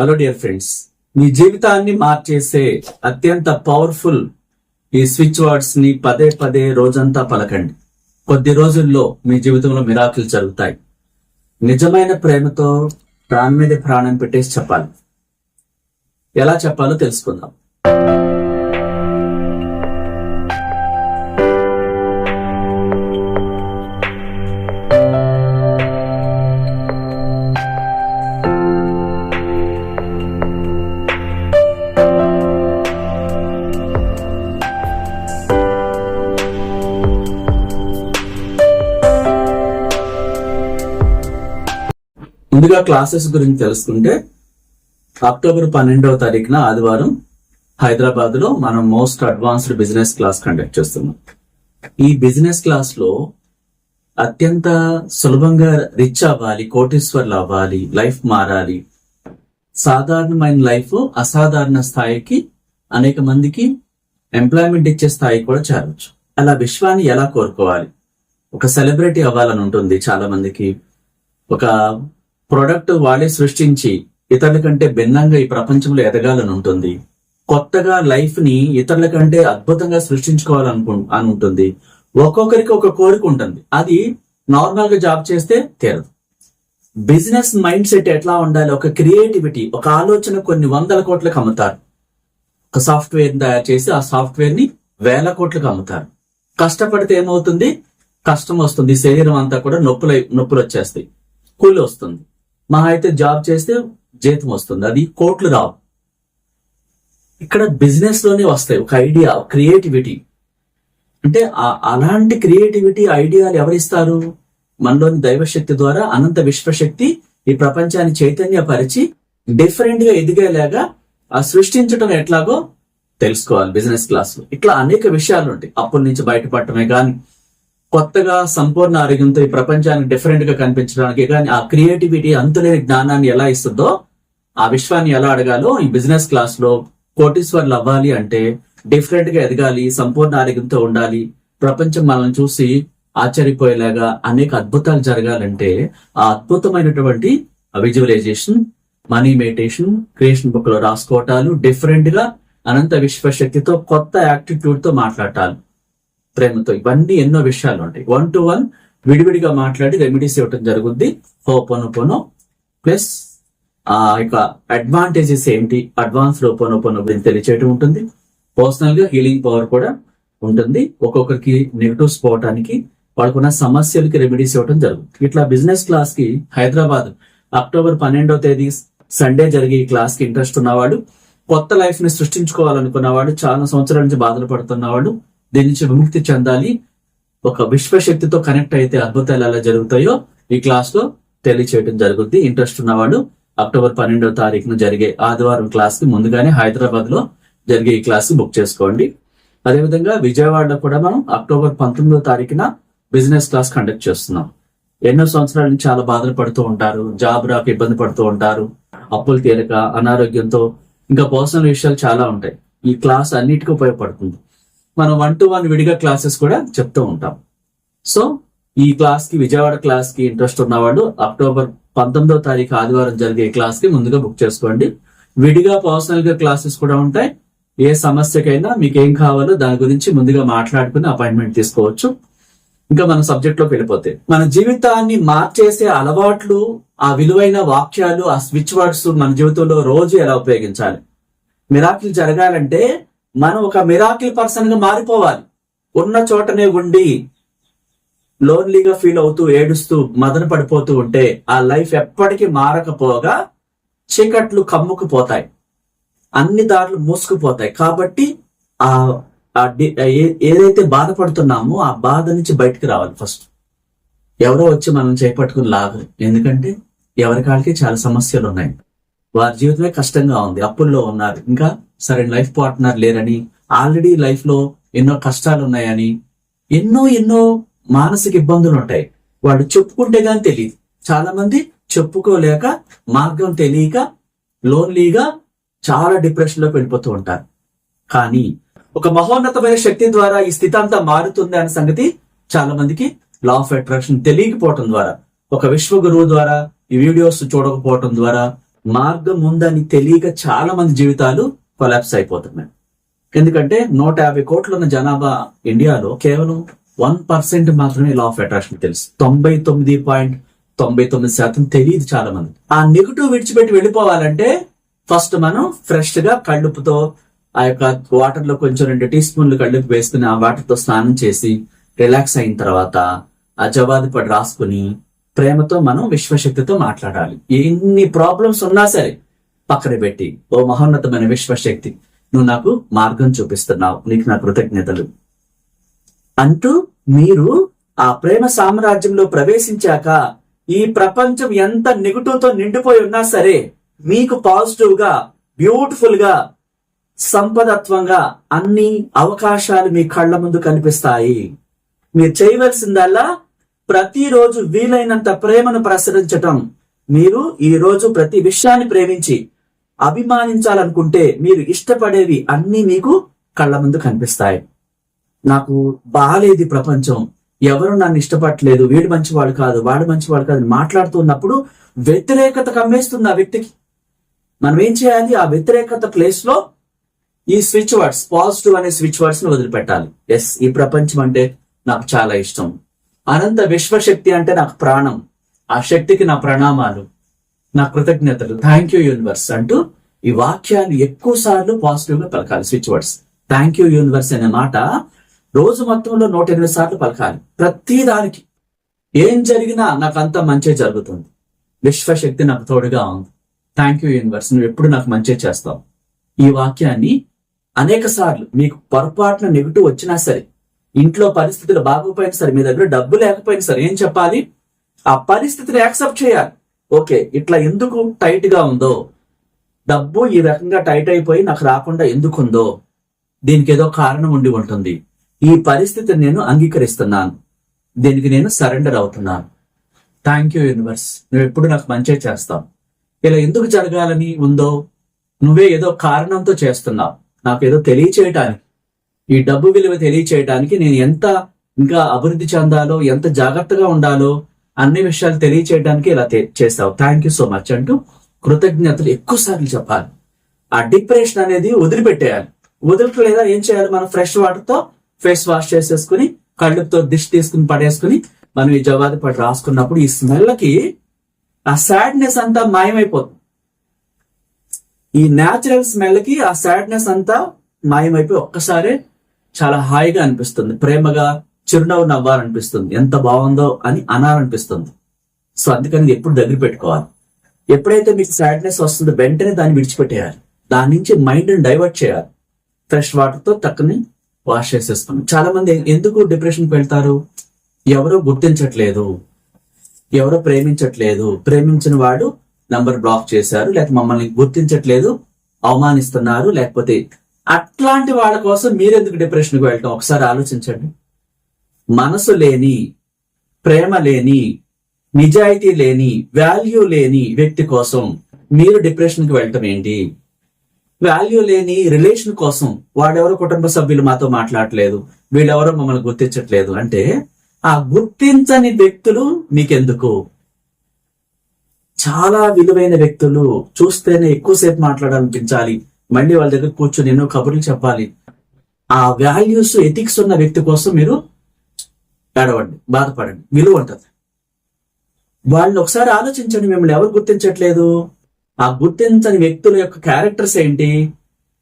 Hello dear friends మీ జీవితాన్ని మార్చేసే అత్యంత పవర్ఫుల్ ఈ స్విచ్ వర్డ్స్ని పదే పదే రోజంతా పలకండి. కొద్ది రోజుల్లో మీ జీవితంలో మిరాకులు జరుగుతాయి. నిజమైన ప్రేమతో ప్రాణం మీద ప్రాణం పెట్టేసి చెప్పాలి. ఎలా చెప్పాలో తెలుసుకుందాం. ముందుగా క్లాసెస్ గురించి తెలుసుకుంటే అక్టోబర్ పన్నెండవ తారీఖున ఆదివారం హైదరాబాద్లో మనం most advanced business class conduct చేస్తున్నాం. ఈ బిజినెస్ క్లాస్లో అత్యంత సులభంగా రిచ్ అవ్వాలి కోటీశ్వర్లు అవ్వాలి లైఫ్ మారాలి. సాధారణమైన లైఫ్ అసాధారణ స్థాయికి అనేక మందికి ఎంప్లాయ్మెంట్ ఇచ్చే స్థాయి కూడా చేరవచ్చు. అలా విశ్వాన్ని ఎలా కోరుకోవాలి? ఒక సెలబ్రిటీ అవ్వాలని ఉంటుంది చాలా మందికి ఒక ప్రొడక్ట్ వాళ్ళే సృష్టించి ఇతరుల కంటే భిన్నంగా ఈ ప్రపంచంలో ఎదగాలని ఉంటుంది కొత్తగా లైఫ్ని ఇతరుల కంటే అద్భుతంగా సృష్టించుకోవాలనుకు అని ఉంటుంది ఒక్కొక్కరికి ఒక కోరిక ఉంటుంది. అది నార్మల్గా జాబ్ చేస్తే తీరదు. బిజినెస్ మైండ్ సెట్ ఎట్లా ఉండాలి? ఒక క్రియేటివిటీ ఒక ఆలోచన కొన్ని వందల కోట్లకు అమ్ముతారు. ఒక సాఫ్ట్వేర్ తయారు చేసి ఆ సాఫ్ట్వేర్ని వేల కోట్లకు అమ్ముతారు. కష్టపడితే ఏమవుతుంది? కష్టం వస్తుంది. శరీరం అంతా కూడా నొప్పులు నొప్పులు వచ్చేస్తాయి కూలి వస్తుంది. మహా అయితే జాబ్ చేస్తే జీతం వస్తుంది. అది కోట్లు రావు. ఇక్కడ బిజినెస్లోనే వస్తాయి. ఒక ఐడియా క్రియేటివిటీ అంటే అలాంటి క్రియేటివిటీ ఐడియాలు ఎవరిస్తారు? మనలోని దైవశక్తి ద్వారా అనంత విశ్వశక్తి ఈ ప్రపంచాన్ని చైతన్యపరిచి డిఫరెంట్గా ఎదిగేలాగా ఆ సృష్టించడం ఎట్లాగో తెలుసుకోవాలి బిజినెస్ క్లాస్లో. ఇట్లా అనేక విషయాలు ఉంటాయి. అప్పుల నుంచి బయటపడటమే కానీ కొత్తగా సంపూర్ణ ఆరోగ్యంతో ఈ ప్రపంచానికి డిఫరెంట్గా కనిపించడానికి కానీ ఆ క్రియేటివిటీ అంతులేని జ్ఞానాన్ని ఎలా ఇస్తుందో ఆ విశ్వాన్ని ఎలా అడగాలో ఈ బిజినెస్ క్లాస్లో కోటీశ్వర్లు అవ్వాలి అంటే డిఫరెంట్గా ఎదగాలి సంపూర్ణ ఆరోగ్యంతో ఉండాలి. ప్రపంచం మనల్ని చూసి ఆశ్చర్యపోయేలాగా అనేక అద్భుతాలు జరగాలంటే ఆ అద్భుతమైనటువంటి విజువలైజేషన్ మనీ మెడిటేషన్ క్రియేషన్ బుక్లో రాసుకోవటాలు డిఫరెంట్గా అనంత విశ్వశక్తితో కొత్త యాటిట్యూడ్తో మాట్లాడాలి ప్రేమతో. ఇవన్నీ ఎన్నో విషయాలు ఉంటాయి. వన్ టు వన్ విడివిడిగా మాట్లాడి రెమెడీస్ ఇవ్వటం జరుగుద్ది. హోపోనోపోనో ప్లస్ ఆ యొక్క అడ్వాంటేజెస్ ఏంటి? అడ్వాన్స్ లోపోనోపోనో గురించి తెలియచేయటం ఉంటుంది. పర్సనల్గా హీలింగ్ పవర్ కూడా ఉంటుంది. ఒక్కొక్కరికి నెగిటివ్స్ పోవటానికి వాళ్ళకున్న సమస్యలకి రెమెడీస్ ఇవ్వడం జరుగుతుంది. ఇట్లా బిజినెస్ క్లాస్కి హైదరాబాద్ అక్టోబర్ పన్నెండో తేదీ సండే జరిగే ఈ క్లాస్కి ఇంట్రెస్ట్ ఉన్నవాడు కొత్త లైఫ్ని సృష్టించుకోవాలనుకున్నవాడు చాలా సంవత్సరాల నుంచి బాధలు పడుతున్నవాడు దీని నుంచి విముక్తి చెందాలి? ఒక విశ్వశక్తితో కనెక్ట్ అయితే అద్భుతాలు ఎలా జరుగుతాయో ఈ క్లాస్లో తెలియచేయడం జరుగుద్ది. ఇంట్రెస్ట్ ఉన్నవాడు అక్టోబర్ పన్నెండవ తారీఖున జరిగే ఆదివారం క్లాస్కి ముందుగానే హైదరాబాద్లో జరిగే ఈ క్లాస్ బుక్ చేసుకోండి. అదేవిధంగా విజయవాడలో కూడా మనం అక్టోబర్ పంతొమ్మిదో తారీఖున బిజినెస్ క్లాస్ కండక్ట్ చేస్తున్నాం. ఎన్నో సంవత్సరాల నుంచి చాలా బాధలు పడుతూ ఉంటారు జాబ్ రాక ఇబ్బంది పడుతూ ఉంటారు అప్పులు తీరక అనారోగ్యంతో ఇంకా పర్సనల్ విషయాలు చాలా ఉంటాయి. ఈ క్లాస్ అన్నిటికీ ఉపయోగపడుతుంది. మనం వన్ టు వన్ విడిగా క్లాసెస్ కూడా చెప్తూ ఉంటాం. సో ఈ క్లాస్కి విజయవాడ క్లాస్కి ఇంట్రెస్ట్ ఉన్నవాళ్ళు అక్టోబర్ పంతొమ్మిదో తారీఖు ఆదివారం జరిగే క్లాస్కి ముందుగా బుక్ చేసుకోండి. విడిగా పర్సనల్గా క్లాసెస్ కూడా ఉంటాయి. ఏ సమస్యకైనా మీకు ఏం కావాలో దాని గురించి ముందుగా మాట్లాడుకుని అపాయింట్మెంట్ తీసుకోవచ్చు. ఇంకా మన సబ్జెక్ట్లోకి వెళ్ళిపోతే మన జీవితాన్ని మార్చేసే అలవాట్లు ఆ విలువైన వాక్యాలు ఆ స్విచ్ వర్డ్స్ మన జీవితంలో రోజు ఎలా ఉపయోగించాలి? మిరాకిల్ జరగాలంటే మనం ఒక మిరాకిల్ పర్సన్గా మారిపోవాలి. ఉన్న చోటనే ఉండి లోన్లీగా ఫీల్ అవుతూ ఏడుస్తూ మదన పడిపోతూ ఉంటే ఆ లైఫ్ ఎప్పటికీ మారకపోగా చీకట్లు కమ్ముకుపోతాయి. అన్ని దారులు మూసుకుపోతాయి. కాబట్టి ఆ ఏ- ఏదైతే బాధపడుతున్నామో ఆ బాధ నుంచి బయటికి రావాలి ఫస్ట్ ఎవరో వచ్చి మనం చేపట్టుకుని లాగదు ఎందుకంటే ఎవరికాళ్ళకి చాలా సమస్యలు ఉన్నాయి. వారి జీవితమే కష్టంగా ఉంది. అప్పుల్లో ఉన్నారు. ఇంకా సరైన లైఫ్ పార్ట్నర్ లేరని ఆల్రెడీ లైఫ్లో ఎన్నో కష్టాలు ఉన్నాయని ఎన్నో ఎన్నో మానసిక ఇబ్బందులు ఉంటాయి వాళ్ళు చెప్పుకుంటే గాని తెలియదు చాలా మంది చెప్పుకోలేక మార్గం తెలియక లోన్లీగా చాలా డిప్రెషన్లోకి వెళ్ళిపోతూ ఉంటారు. కానీ ఒక మహోన్నతమైన శక్తి ద్వారా ఈ స్థితి అంతా మారుతుంది అనే సంగతి చాలా మందికి లా ఆఫ్ అట్రాక్షన్ తెలియకపోవటం ద్వారా ఒక విశ్వ గురువు ద్వారా ఈ వీడియోస్ చూడకపోవటం ద్వారా మార్గం ఉందని తెలియక చాలా మంది జీవితాలు కొలాప్స్ అయిపోతున్నాయి ఎందుకంటే నూట యాభై కోట్ల ఉన్న జనాభా ఇండియాలో కేవలం వన్ పర్సెంట్ మాత్రమే లా ఆఫ్ అట్రాక్షన్ తెలుసు. తొంభై తొమ్మిది పాయింట్ తొంభై తొమ్మిది శాతం తెలియదు చాలా మంది ఆ నెగిటివ్ విడిచిపెట్టి వెళ్ళిపోవాలంటే ఫస్ట్ మనం ఫ్రెష్గా కళ్ళుపుతో ఆ యొక్క వాటర్లో కొంచెం రెండు టీ స్పూన్లు కళ్ళుపు వేసుకుని ఆ వాటర్తో స్నానం చేసి రిలాక్స్ అయిన తర్వాత ఆ జవాది పడి రాసుకుని ప్రేమతో మనం విశ్వశక్తితో మాట్లాడాలి. ఎన్ని ప్రాబ్లమ్స్ ఉన్నా సరే పక్కన పెట్టి ఓ మహోన్నతమైన విశ్వశక్తి నువ్వు నాకు మార్గం చూపిస్తున్నావు నీకు నా కృతజ్ఞతలు. అంటూ మీరు ఆ ప్రేమ సామ్రాజ్యంలో ప్రవేశించాక ఈ ప్రపంచం ఎంత నెగిటివ్ నిండిపోయి ఉన్నా సరే మీకు పాజిటివ్గా బ్యూటిఫుల్గా సంపదత్వంగా అన్ని అవకాశాలు మీ కళ్ళ ముందు కనిపిస్తాయి. మీరు చేయవలసిందల్లా ప్రతిరోజు వీలైనంత ప్రేమను ప్రసరించటం. మీరు ఈ రోజు ప్రతి విషయాన్ని ప్రేమించి అభిమానించాలనుకుంటే మీరు ఇష్టపడేవి అన్ని మీకు కళ్ళ ముందు కనిపిస్తాయి. నాకు బాగాలేదు ప్రపంచం. ఎవరు నన్ను ఇష్టపడలేదు వీడు మంచివాడు కాదు వాడు మంచివాడు కాదు మాట్లాడుతున్నప్పుడు వ్యతిరేకత కమ్మేస్తుంది ఆ వ్యక్తికి. మనం ఏం చేయాలి? ఆ వ్యతిరేకత ప్లేస్లో ఈ స్విచ్ వర్డ్స్ పాజిటివ్ అనే స్విచ్ వర్డ్స్ను వదిలిపెట్టాలి. ఎస్ ఈ ప్రపంచం అంటే నాకు చాలా ఇష్టం. అనంత విశ్వశక్తి అంటే నాకు ప్రాణం. ఆ శక్తికి నా ప్రణామాలు. నా కృతజ్ఞతలు. థ్యాంక్ యూ యూనివర్స్ అంటూ ఈ వాక్యాలు ఎక్కువ సార్లు పాజిటివ్గా పలకాలి. Switch words thank you universe అనే మాట రోజు మొత్తంలో నూట ఎనిమిది సార్లు పలకాలి. ప్రతి దానికి. ఏం జరిగినా నాకు అంతా మంచి జరుగుతుంది. విశ్వశక్తి నాకు తోడుగా ఉంది. థ్యాంక్ యూ యూనివర్స్ నువ్వు ఎప్పుడు నాకు మంచి చేస్తావు. ఈ వాక్యాన్ని అనేక సార్లు మీకు పొరపాటున నెగిటివ్ వచ్చినా సరే ఇంట్లో పరిస్థితులు బాగోపోయినా సరే మీ దగ్గర డబ్బు లేకపోయినా సరే ఏం చెప్పాలి? ఆ పరిస్థితిని యాక్సెప్ట్ చేయాలి. ఓకే ఇట్లా ఎందుకు టైట్గా ఉందో? డబ్బు ఈ రకంగా టైట్ అయిపోయి నాకు రాకుండా ఎందుకు ఉందో దీనికి ఏదో కారణం ఉండి ఉంటుంది. ఈ పరిస్థితిని నేను అంగీకరిస్తున్నాను. దీనికి నేను సరెండర్ అవుతున్నాను. థ్యాంక్ యూ యూనివర్స్ నువ్వు ఎప్పుడు నాకు మంచి చేస్తావు. ఇలా ఎందుకు జరగాలని ఉందో? నువ్వే ఏదో కారణంతో చేస్తున్నావు. నాకు ఏదో తెలియచేయటానికి. ఈ డబ్బు విలువ తెలియచేయటానికి నేను ఎంత ఇంకా అభివృద్ధి చెందాలో ఎంత జాగ్రత్తగా ఉండాలో అన్ని విషయాలు తెలియచేయడానికి ఇలా చేస్తావు. థ్యాంక్ యూ సో మచ్ అంటూ కృతజ్ఞతలు ఎక్కువ సార్లు చెప్పాలి. ఆ డిప్రెషన్ అనేది వదిలిపెట్టేయాలి. వదిలిపెట్టలేదా ఏం చేయాలి? మనం ఫ్రెష్ వాటర్తో ఫేస్ వాష్ చేసేసుకుని కళ్ళుతో దిష్ తీసుకుని పడేసుకుని మనం ఈ జవాది పడి రాసుకున్నప్పుడు ఈ స్మెల్కి ఆ సాడ్నెస్ అంతా మాయమైపోతుంది. ఈ న్యాచురల్ స్మెల్కి ఆ సాడ్నెస్ అంతా మాయమైపోయి ఒక్కసారి చాలా హాయిగా అనిపిస్తుంది. ప్రేమగా చిరునవ్వు నవ్వాలనిపిస్తుంది. ఎంత బాగుందో అని అనాలనిపిస్తుంది. సో అందుకని ఎప్పుడు దగ్గర పెట్టుకోవాలి. ఎప్పుడైతే మీకు సాడ్నెస్ వస్తుందో వెంటనే దాన్ని విడిచిపెట్టేయాలి. దాని నుంచి మైండ్ డైవర్ట్ చేయాలి. ఫ్రెష్ వాటర్తో వాష్ చేసేస్తాం చాలా మంది ఎందుకు డిప్రెషన్కి వెళ్తారు? ఎవరో గుర్తించట్లేదు. ఎవరో ప్రేమించట్లేదు. ప్రేమించిన వాడు నంబర్ బ్లాక్ చేశారు. లేకపోతే మమ్మల్ని గుర్తించట్లేదు. అవమానిస్తున్నారు. లేకపోతే అట్లాంటి వాళ్ళ కోసం మీరెందుకు డిప్రెషన్కి వెళ్ళటం ఒకసారి ఆలోచించండి. మనసు లేని ప్రేమ లేని నిజాయితీ లేని వాల్యూ లేని వ్యక్తి కోసం మీరు డిప్రెషన్కి వెళ్ళటం ఏంటి? వాల్యూ లేని రిలేషన్ కోసం వాడెవరో కుటుంబ సభ్యులు మాతో మాట్లాడలేదు వీళ్ళెవరో మమ్మల్ని గుర్తించట్లేదు. అంటే ఆ గుర్తించని వ్యక్తులు మీకెందుకు? చాలా విలువైన వ్యక్తులు చూస్తేనే ఎక్కువసేపు మాట్లాడాలనిపించాలి. మళ్ళీ వాళ్ళ దగ్గర కూర్చొని ఎన్నో కబుర్లు చెప్పాలి. ఆ వాల్యూస్ ఎథిక్స్ ఉన్న వ్యక్తి కోసం మీరు ఏడవండి బాధపడండి. విలువ ఉంటుంది. వాళ్ళని ఒకసారి ఆలోచించండి మిమ్మల్ని ఎవరు గుర్తించట్లేదు? ఆ గుర్తించని వ్యక్తుల యొక్క క్యారెక్టర్స్ ఏంటి?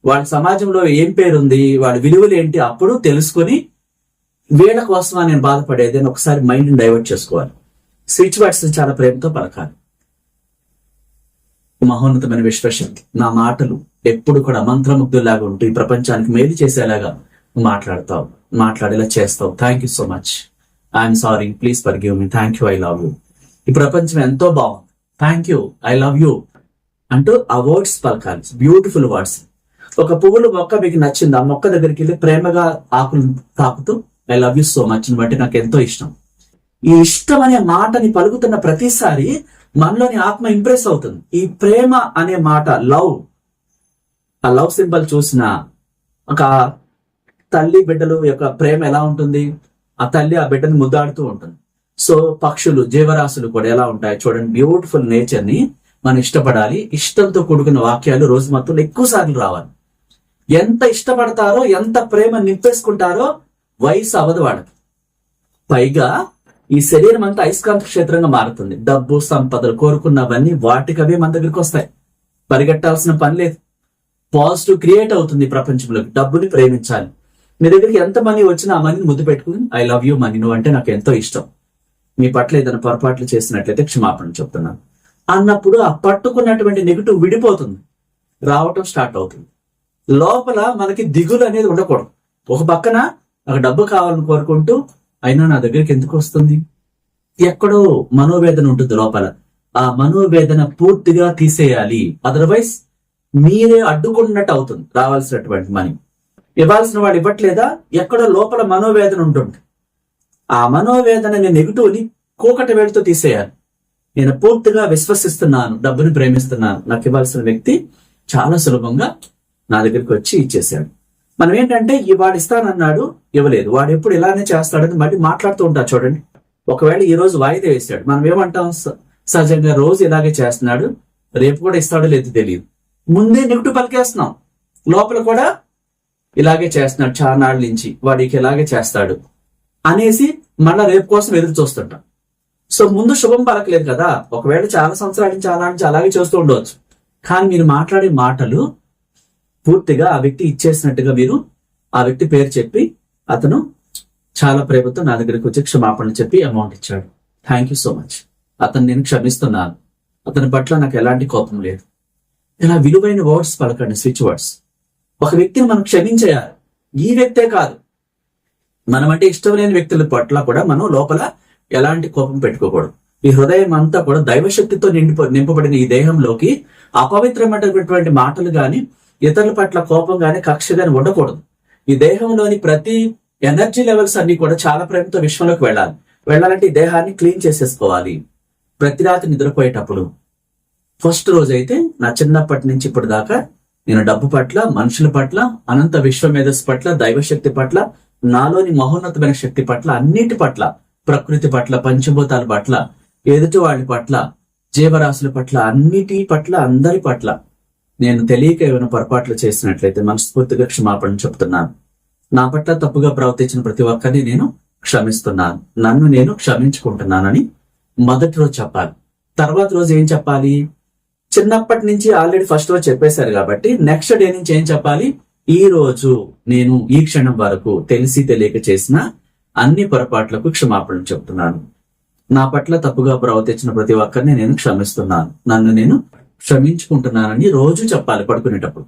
వాళ్ళ సమాజంలో ఏం పేరుంది? వాళ్ళ విలువలు ఏంటి? అప్పుడు తెలుసుకొని వీళ్ళ కోసమా నేను బాధపడేది అని ఒకసారి మైండ్ డైవర్ట్ చేసుకోవాలి. స్విచ్ వర్డ్స్ చాలా ప్రేమతో పలకాలి. మహోన్నతమైన విశ్వశక్తి. నా మాటలు ఎప్పుడు కూడా మంత్రముగ్ధులాగా ఉంటూ ఈ ప్రపంచానికి మేలు చేసేలాగా మాట్లాడతావు మాట్లాడేలా చేస్తావు. Thank you so much I'm sorry please forgive me thank you I love you ఈ ప్రపంచం ఎంతో బాగుంది. Thank you I love you అంటూ ఆ వర్డ్స్ పలకాలి. బ్యూటిఫుల్ వర్డ్స్ ఒక పువ్వులు మొక్క మీకు నచ్చింది? ఆ మొక్క దగ్గరికి వెళ్ళి ప్రేమగా ఆకులు తాకుతూ I love you so much బట్టి నాకు ఎంతో ఇష్టం. ఈ ఇష్టం అనే మాటని పలుకుతున్న ప్రతిసారి మనలోని ఆత్మ ఇంప్రెస్ అవుతుంది. ఈ ప్రేమ అనే మాట లవ్ ఆ లవ్ సింబల్ చూసిన ఒక తల్లి బిడ్డలు యొక్క ప్రేమ ఎలా ఉంటుంది? ఆ తల్లి ఆ బిడ్డని ముద్దాడుతూ ఉంటుంది. సో పక్షులు జీవరాశులు కూడా ఎలా ఉంటాయి చూడండి. బ్యూటిఫుల్ నేచర్ని మనం ఇష్టపడాలి. ఇష్టంతో కూడుకున్న వాక్యాలు రోజు మొత్తం ఎక్కువ సార్లు రావాలి. ఎంత ఇష్టపడతారో ఎంత ప్రేమ నింపేసుకుంటారో వయసు అవదు వాడకు పైగా ఈ శరీరం అంతా అయస్కాంత క్షేత్రంగా మారుతుంది. డబ్బు సంపదలు కోరుకున్నవన్నీ వాటికవే మన దగ్గరికి వస్తాయి. పరిగెట్టాల్సిన పని లేదు. పాజిటివ్ క్రియేట్ అవుతుంది ప్రపంచంలో డబ్బుని ప్రేమించాలి. మీ దగ్గరికి ఎంత మనీ వచ్చినా ఆ మనీని ముద్దు పెట్టుకుని ఐ లవ్ యూ మనీ నువ్వు అంటే నాకు ఎంతో ఇష్టం. మీ పట్ల ఏదైనా పొరపాట్లు చేసినట్లయితే క్షమాపణ చెప్తున్నాను. అన్నప్పుడు ఆ పట్టుకున్నటువంటి నెగిటివ్ విడిపోతుంది. రావటం స్టార్ట్ అవుతుంది. లోపల మనకి దిగులు అనేది ఉండకూడదు. ఒక పక్కన నాకు డబ్బు కావాలని కోరుకుంటూ అయినా నా దగ్గరికి ఎందుకు వస్తుంది? ఎక్కడో మనోవేదన ఉంటుంది లోపల. ఆ మనోవేదన పూర్తిగా తీసేయాలి. అదర్వైజ్ మీరే అడ్డుకున్నట్టు అవుతుంది రావాల్సినటువంటి మనీ ఇవ్వాల్సిన వాడు ఇవ్వట్లేదా? ఎక్కడో లోపల మనోవేదన ఉంటుంది. ఆ మనోవేదనని నెగిటివ్ని కూకటి వేడితో తీసేయాలి. నేను పూర్తిగా విశ్వసిస్తున్నాను డబ్బుని ప్రేమిస్తున్నాను. నాకు ఇవ్వాల్సిన వ్యక్తి చాలా సులభంగా నా దగ్గరికి వచ్చి ఇచ్చేసాడు మనం ఏంటంటే ఈ వాడు ఇస్తానన్నాడు ఇవ్వలేదు. వాడు ఎప్పుడు ఇలానే చేస్తాడని మళ్ళీ మాట్లాడుతూ ఉంటారు చూడండి. ఒకవేళ ఈ రోజు వాయిదా వేసాడు మనం ఏమంటాం? సహజంగా రోజు ఇలాగే చేస్తున్నాడు. రేపు కూడా ఇస్తాడో లేదు తెలియదు ముందే నెగిటివ్ పలికేస్తున్నాం. లోపల కూడా ఇలాగే చేస్తున్నాడు చాలా నాళ్ళ నుంచి వాడికి ఇలాగే చేస్తాడు అనేసి మళ్ళా రేపు కోసం ఎదురు చూస్తుంటాం. సో ముందు శుభం పలకలేదు కదా ఒకవేళ చాలా సంవత్సరాల నుంచి అలా నుంచి అలాగే చేస్తూ ఉండవచ్చు. కానీ మీరు మాట్లాడే మాటలు పూర్తిగా ఆ వ్యక్తి ఇచ్చేసినట్టుగా మీరు ఆ వ్యక్తి పేరు చెప్పి అతను చాలా ప్రేమతో నా దగ్గరికి వచ్చి క్షమాపణ చెప్పి అమౌంట్ ఇచ్చాడు. థ్యాంక్ యూ సో మచ్ అతను నేను క్షమిస్తున్నాను. అతని పట్ల నాకు ఎలాంటి కోపం లేదు. ఇలా విలువైన వర్డ్స్ పలకండి స్విచ్ వర్డ్స్ ఒక వ్యక్తిని మనం క్షమించేయాలి. ఈ వ్యక్తే కాదు. మనం అంటే ఇష్టం లేని వ్యక్తుల పట్ల కూడా మనం లోపల ఎలాంటి కోపం పెట్టుకోకూడదు. ఈ హృదయం అంతా కూడా దైవశక్తితో నిండిపో నింపబడిన ఈ దేహంలోకి అపవిత్రమైనటువంటి మాటలు గాని ఇతరుల పట్ల కోపం గాని కక్ష గాని ఉండకూడదు. ఈ దేహంలోని ప్రతి ఎనర్జీ లెవెల్స్ అన్ని కూడా చాలా ప్రేమతో విశ్వంలోకి వెళ్ళాలి. వెళ్ళాలంటే ఈ దేహాన్ని క్లీన్ చేసేసుకోవాలి. ప్రతి రాత్రి నిద్రపోయేటప్పుడు ఫస్ట్ రోజు అయితే నా చిన్నప్పటి నుంచి ఇప్పుడు దాకా నేను డబ్బు పట్ల మనుషుల పట్ల అనంత విశ్వ మేధస్సు పట్ల దైవశక్తి పట్ల నాలోని మహోన్నతమైన శక్తి పట్ల అన్నిటి పట్ల ప్రకృతి పట్ల పంచభూతాల పట్ల ఎదుటి వాళ్ళ పట్ల జీవరాశుల పట్ల అన్నిటి పట్ల అందరి పట్ల నేను తెలియక ఏమైనా పొరపాట్లు చేసినట్లయితే మనస్ఫూర్తిగా క్షమాపణ చెప్తున్నాను. నా పట్ల తప్పుగా ప్రవర్తించిన ప్రతి ఒక్కరిని నేను క్షమిస్తున్నాను. నన్ను నేను క్షమించుకుంటున్నానని మొదటి రోజు చెప్పాలి. తర్వాత రోజు ఏం చెప్పాలి? చిన్నప్పటి నుంచి ఆల్రెడీ ఫస్ట్ రోజు చెప్పేశారు కాబట్టి నెక్స్ట్ డే నుంచి ఏం చెప్పాలి? ఈ రోజు నేను ఈ క్షణం వరకు తెలిసి తెలియక చేసిన అన్ని పొరపాట్లకు క్షమాపణ చెప్తున్నాను నా పట్ల తప్పుగా ప్రవర్తించిన ప్రతి ఒక్కరిని నేను క్షమిస్తున్నాను. నన్ను నేను క్షమించుకుంటున్నానని రోజు చెప్పాలి పడుకునేటప్పుడు.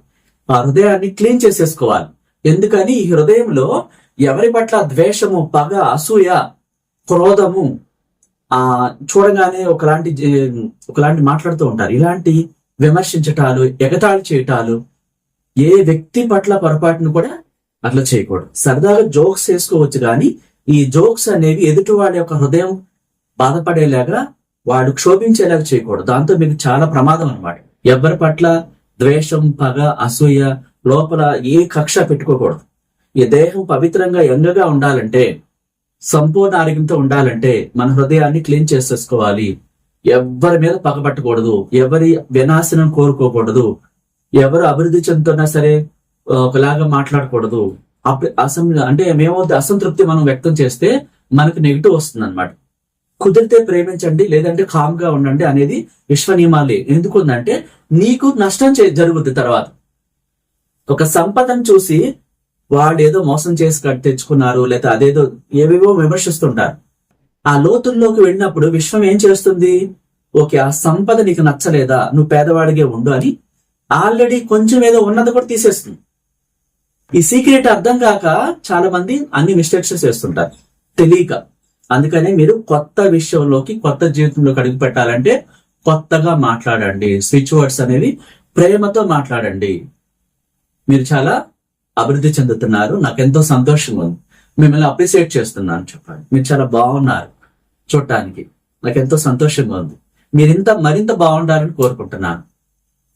ఆ హృదయాన్ని క్లీన్ చేసేసుకోవాలి. ఎందుకని? ఈ హృదయంలో ఎవరి పట్ల ద్వేషము పగ అసూయ క్రోధము ఆ చూడగానే ఒకలాంటి జే- ఒకలాంటి మాట్లాడుతూ ఉంటారు. ఇలాంటి విమర్శించటాలు ఎగతాళి చేయటాలు ఏ వ్యక్తి పట్ల పొరపాటును కూడా అట్లా చేయకూడదు. సరదాగా జోక్స్ చేసుకోవచ్చు కానీ ఈ జోక్స్ అనేవి ఎదుటి వాడి యొక్క హృదయం బాధపడేలాగా వాడు క్షోభించేలాగా చేయకూడదు. దాంతో మీకు చాలా ప్రమాదం అనమాట ఎవరి పట్ల ద్వేషం పగ అసూయ లోపల ఏ కక్ష పెట్టుకోకూడదు. ఈ దేహం పవిత్రంగా ఎంగగా ఉండాలంటే సంపూర్ణ ఆరోగ్యంతో ఉండాలంటే మన హృదయాన్ని క్లీన్ చేసేసుకోవాలి. ఎవరి మీద పగబట్టకూడదు ఎవరి వినాశనం కోరుకోకూడదు. ఎవరు అభివృద్ధి చెందుతున్నా సరే ఒకలాగా మాట్లాడకూడదు. అప్పుడు అసం అంటే మేమవుతుంది అసంతృప్తి మనం వ్యక్తం చేస్తే మనకు నెగిటివ్ వస్తుంది అనమాట కుదిరితే ప్రేమించండి లేదంటే కామ్గా ఉండండి అనేది విశ్వ నియమాలే ఎందుకుందంటే నీకు నష్టం చే జరుగుద్ది తర్వాత. ఒక సంపదను చూసి వాళ్ళు ఏదో మోసం చేసి కట్ తెచ్చుకున్నారు లేదా అదేదో ఏవేవో విమర్శిస్తుంటారు. ఆ లోతుల్లోకి వెళ్ళినప్పుడు విశ్వం ఏం చేస్తుంది? ఓకే ఆ సంపద నీకు నచ్చలేదా? నువ్వు పేదవాడిగే ఉండు అని ఆల్రెడీ కొంచెం ఏదో ఉన్నది కూడా తీసేస్తుంది. ఈ సీక్రెట్ అర్థం కాక చాలా మంది అన్ని మిస్టేక్స్ చేస్తుంటారు. తెలియక. అందుకనే మీరు కొత్త విషయంలోకి కొత్త జీవితంలోకి అడుగు పెట్టాలంటే కొత్తగా మాట్లాడండి. స్విచ్ వర్డ్స్ అనేవి ప్రేమతో మాట్లాడండి. మీరు చాలా అభివృద్ధి చెందుతున్నారు. నాకు ఎంతో సంతోషంగా ఉంది. మిమ్మల్ని అప్రిసియేట్ చేస్తున్నాను చెప్పండి. మీరు చాలా బాగున్నారు చూడటానికి. నాకు ఎంతో సంతోషంగా ఉంది. మీరు ఇంత మరింత బాగుండాలని కోరుకుంటున్నాను.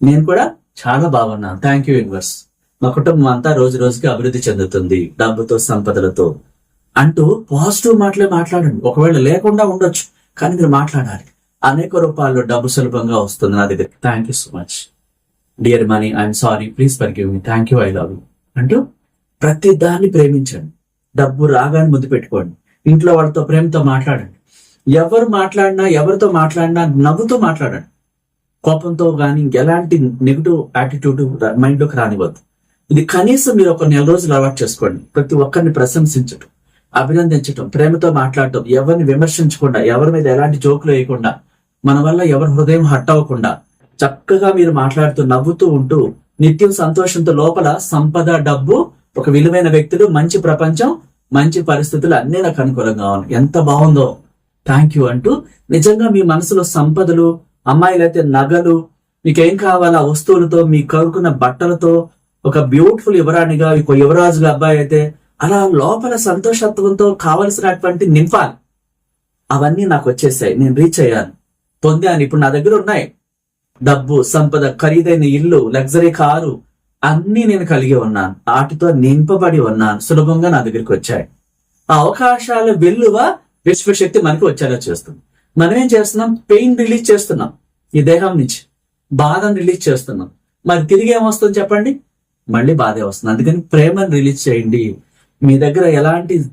నేను కూడా చాలా బాగున్నాను. థ్యాంక్ యూ యూనివర్స్ మా కుటుంబం అంతా రోజు రోజుకి అభివృద్ధి చెందుతుంది. డబ్బుతో సంపదలతో అంటూ పాజిటివ్ మాటలే మాట్లాడండి. ఒకవేళ లేకుండా ఉండొచ్చు కానీ మీరు మాట్లాడాలి. అనేక రూపాల్లో డబ్బు సులభంగా వస్తుంది నా దగ్గర thank you so much dear money I'm sorry please forgive me thank you I love you అంటూ ప్రతి దాన్ని ప్రేమించండి. డబ్బు రాగానే ముద్దు పెట్టుకోండి. ఇంట్లో వాళ్ళతో ప్రేమతో మాట్లాడండి. ఎవరు మాట్లాడినా ఎవరితో మాట్లాడినా నవ్వుతూ మాట్లాడండి. కోపంతో కానీ ఇంకెలాంటి నెగిటివ్ యాటిట్యూడ్ మైండ్లోకి రానివ్వద్దు. ఇది కనీసం మీరు ఒక నెల రోజులు అలవాటు చేసుకోండి. ప్రతి ఒక్కరిని ప్రశంసించటం అభినందించటం ప్రేమతో మాట్లాడటం ఎవరిని విమర్శించకుండా ఎవరి మీద ఎలాంటి జోకులు వేయకుండా మన వల్ల ఎవరి హృదయం హట్ అవ్వకుండా చక్కగా మీరు మాట్లాడుతూ నవ్వుతూ ఉంటూ నిత్యం సంతోషంతో లోపల సంపద డబ్బు ఒక విలువైన వ్యక్తులు మంచి ప్రపంచం మంచి పరిస్థితులు అన్ని నాకు అనుకూలంగా ఉన్నాయి. ఎంత బాగుందో. థ్యాంక్ యూ అంటూ నిజంగా మీ మనసులో సంపదలు అమ్మాయిలైతే నగలు మీకేం కావాలా వస్తువులతో మీ కరుకున్న బట్టలతో ఒక బ్యూటిఫుల్ యువరాణిగా ఒక యువరాజుగా అబ్బాయి అయితే అలా లోపల సంతోషత్వంతో కావలసినటువంటి నింపాలి. అవన్నీ నాకు వచ్చేసాయి. నేను రీచ్ అయ్యాను. పొందాను. ఇప్పుడు నా దగ్గర ఉన్నాయి. డబ్బు సంపద ఖరీదైన ఇల్లు లగ్జరీ కారు అన్ని నేను కలిగి ఉన్నాను. వాటితో నింపబడి ఉన్నాను. సులభంగా నా దగ్గరికి వచ్చాయి. ఆ అవకాశాల వెల్లువ విశ్వశక్తి మనకి వచ్చేలా చేస్తుంది. మనం ఏం చేస్తున్నాం? పెయిన్ రిలీజ్ చేస్తున్నాం. ఈ దేహం నుంచి బాధను రిలీజ్ చేస్తున్నాం. మరి తిరిగి ఏమొస్తుంది చెప్పండి? మళ్ళీ బాధే వస్తుంది. అందుకని ప్రేమను రిలీజ్ చేయండి. మీ దగ్గర ఎలాంటి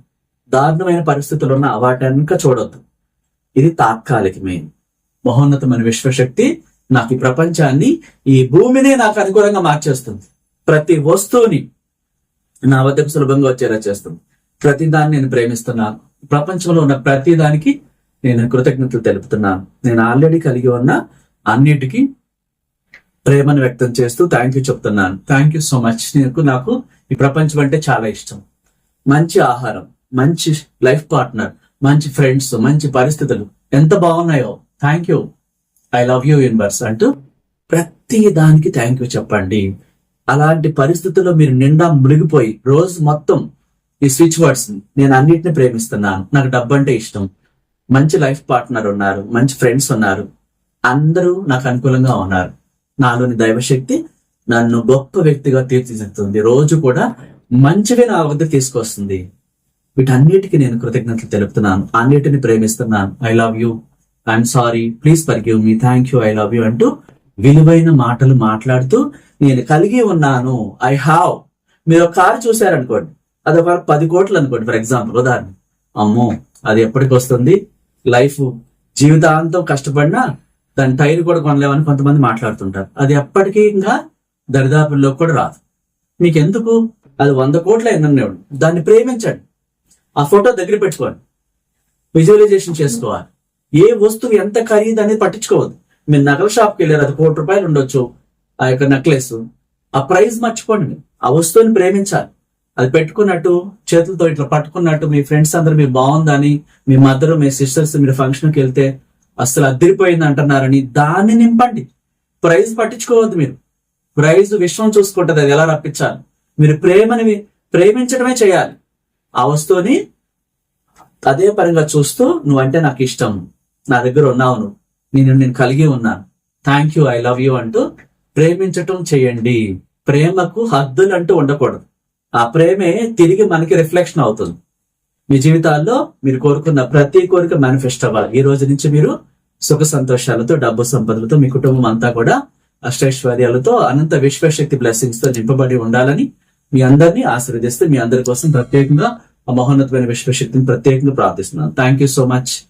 దారుణమైన పరిస్థితులు ఉన్నా వాటన్నిక చూడొద్దు. ఇది తాత్కాలికమే. మహోన్నతమైన విశ్వశక్తి నాకు ఈ ప్రపంచాన్ని ఈ భూమినే నాకు అనుకూలంగా మార్చేస్తుంది. ప్రతి వస్తువుని నా వద్దకు సులభంగా వచ్చేలా చేస్తుంది. ప్రతి దాన్ని నేను ప్రేమిస్తున్నాను. ప్రపంచంలో ఉన్న ప్రతి దానికి నేను కృతజ్ఞతలు తెలుపుతున్నాను. నేను ఆల్రెడీ కలిగి ఉన్న అన్నిటికీ ప్రేమను వ్యక్తం చేస్తూ థ్యాంక్ యూ చెప్తున్నాను. థ్యాంక్ యూ సో మచ్ నీకు నాకు ఈ ప్రపంచం అంటే చాలా ఇష్టం. మంచి ఆహారం మంచి లైఫ్ పార్ట్నర్ మంచి ఫ్రెండ్స్ మంచి పరిస్థితులు ఎంత బాగున్నాయో. Thank you I love you universe అంటూ ప్రతి దానికి థ్యాంక్ యూ చెప్పండి. అలాంటి పరిస్థితుల్లో మీరు నిండా మునిగిపోయి రోజు మొత్తం ఈ స్విచ్ వర్డ్స్ నేను అన్నిటిని ప్రేమిస్తున్నాను. నాకు డబ్బు అంటే ఇష్టం. మంచి లైఫ్ పార్ట్నర్ ఉన్నారు మంచి ఫ్రెండ్స్ ఉన్నారు. అందరూ నాకు అనుకూలంగా ఉన్నారు. నాలోని దైవశక్తి నన్ను గొప్ప వ్యక్తిగా తీర్చిదిద్దుతుంది. రోజు కూడా మంచిగా నా వద్ద తీసుకొస్తుంది. వీటన్నిటికీ నేను కృతజ్ఞతలు తెలుపుతున్నాను. అన్నిటిని ప్రేమిస్తున్నాను. I love you I'm sorry please give me thank you I love you అంటూ విలువైన మాటలు మాట్లాడుతూ నేను కలిగి ఉన్నాను. ఐ హావ్ మీరు ఒక కారు చూసారనుకోండి అది ఒక పది కోట్లు అనుకోండి ఫర్ ఎగ్జాంపుల్ ఉదాహరణ. అమ్మో అది ఎప్పటికి వస్తుంది? లైఫ్ జీవితాంతం కష్టపడినా దాని టైర్ కూడా కొనలేమని కొంతమంది మాట్లాడుతుంటారు. అది ఎప్పటికీ ఇంకా దరిదాపుల్లో కూడా రాదు. మీకు ఎందుకు అది వంద కోట్ల ఎన్నండి దాన్ని ప్రేమించండి. ఆ ఫోటో దగ్గర పెట్టుకోండి. విజువలైజేషన్ చేసుకోవాలి. ఏ వస్తువు ఎంత ఖరీదు అనేది పట్టించుకోవద్దు. మీరు నగల షాప్కి వెళ్ళారు అది కోటి రూపాయలు ఉండొచ్చు ఆ యొక్క నెక్లెస్ ఆ ప్రైజ్ మర్చిపోండి. ఆ వస్తువుని ప్రేమించాలి. అది పెట్టుకున్నట్టు చేతులతో ఇట్లా పట్టుకున్నట్టు మీ ఫ్రెండ్స్ అందరూ మీరు బాగుందని మీ మదర్ మీ సిస్టర్స్ మీరు ఫంక్షన్కి వెళ్తే అసలు అద్దరిపోయింది అంటున్నారని దాన్ని నింపండి. ప్రైజ్ పట్టించుకోవద్దు మీరు. ప్రైజ్ విశ్వం చూసుకుంటది అది ఎలా రప్పించాలి? మీరు ప్రేమని ప్రేమించడమే చేయాలి. ఆ వస్తువుని అదే పరంగా చూస్తూ నువ్వంటే నాకు ఇష్టం. నా దగ్గర ఉన్నావు నువ్వు. నేను నేను కలిగి ఉన్నాను. Thank you I love you అంటూ ప్రేమించటం చేయండి. ప్రేమకు హద్దులు అంటూ ఉండకూడదు. ఆ ప్రేమే తిరిగి మనకి రిఫ్లెక్షన్ అవుతుంది. మీ జీవితాల్లో మీరు కోరుకున్న ప్రతి కోరిక మేనిఫెస్ట్ అవ్వాలి. ఈ రోజు నుంచి మీరు సుఖ సంతోషాలతో డబ్బు సంపదలతో మీ కుటుంబం అంతా కూడా అష్టైశ్వర్యాలతో అనంత విశ్వశక్తి బ్లెస్సింగ్స్తో నింపబడి ఉండాలని మీ అందరినీ ఆశీర్వదిస్తూ మీ అందరి కోసం ప్రత్యేకంగా ఆ మహోన్నతమైన విశ్వశక్తిని ప్రత్యేకంగా ప్రార్థిస్తున్నాను. Thank you so much